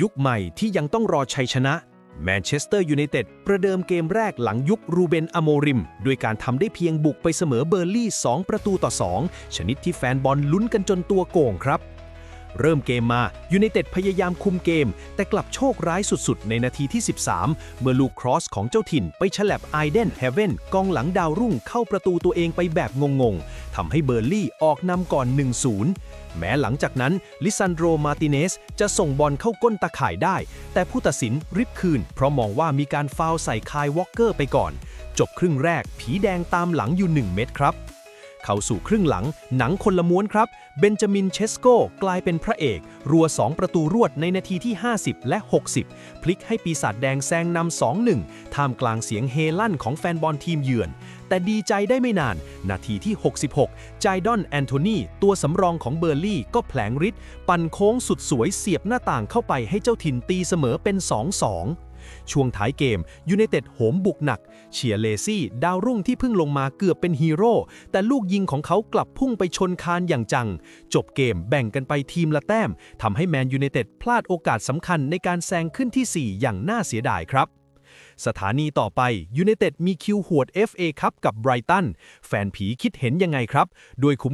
ยุคใหม่ที่ยังต้องรอชัยชนะแมนเชสเตอร์ยูไนเต็ดประเดิมเกมแรกหลังยุครูเบนอโมริม ด้วยการทำได้เพียงบุกไปเสมอเบอร์ลี่ 2 ประตูต่อ 2 ชนิดที่แฟนบอลลุ้นกันจนตัวโก่งครับ เริ่มเกมมายูไนเต็ดพยายามคุมเกม แต่กลับโชคร้ายสุดๆ ในนาทีที่ 13 เมื่อลูกครอสของเจ้าถิ่นไปฉลับไอเดนเฮเว่นกองหลังดาวรุ่งเข้าประตูตัวเองไปแบบงงๆ ทำให้เบอร์ลี่ออกนำก่อน 1-0 แม้หลังจากนั้นลิซันโดรมาติเนสจะส่งบอลเข้าก้นตะข่ายได้ แต่ผู้ตัดสินริบคืน เพราะมองว่ามีการฟาวใส่คายวอลเกอร์ไปก่อน จบครึ่งแรก ผีแดงตามหลังอยู่ 1 เม็ดครับเข้าสู่ครึ่งหลัง หนังคนละม้วนครับ เบนจามินเชสโกกลายเป็นพระเอก รัว 2 ประตูรวดในนาทีที่ 50 และ 60 พลิกให้ปีศาจแดงแซงนำ 2-1 ท่ามกลางเสียงเฮลั่นของแฟนบอลทีมเยือน แต่ดีใจได้ไม่นาน นาทีที่ 66 จายดอนแอนโทนีตัวสำรองของเบอร์ลี่ก็แผลงฤทธิ์ปั่นโค้งสุดสวยเสียบหน้าต่างเข้าไปให้เจ้าถิ่นตีเสมอเป็น 2-2ช่วงท้ายเกมยูไนเต็ดโหมบุกหนัก เชียร์เลซี่ ดาวรุ่งที่เพิ่งลงมาเกือบเป็นฮีโร่ แต่ลูกยิงของเขากลับพุ่งไปชนคานอย่างจัง จบเกมแบ่งกันไปทีมละแต้มทำให้แมนยูไนเต็ดพลาดโอกาสสำคัญในการแซงขึ้นที่ 4 อย่างน่าเสียดายครับ สถานีต่อไปยูไนเต็ดมีคิวหวด FA คับกับไบรตันแฟนผีคิดเห็นยังไงครับ โดยคุ้ม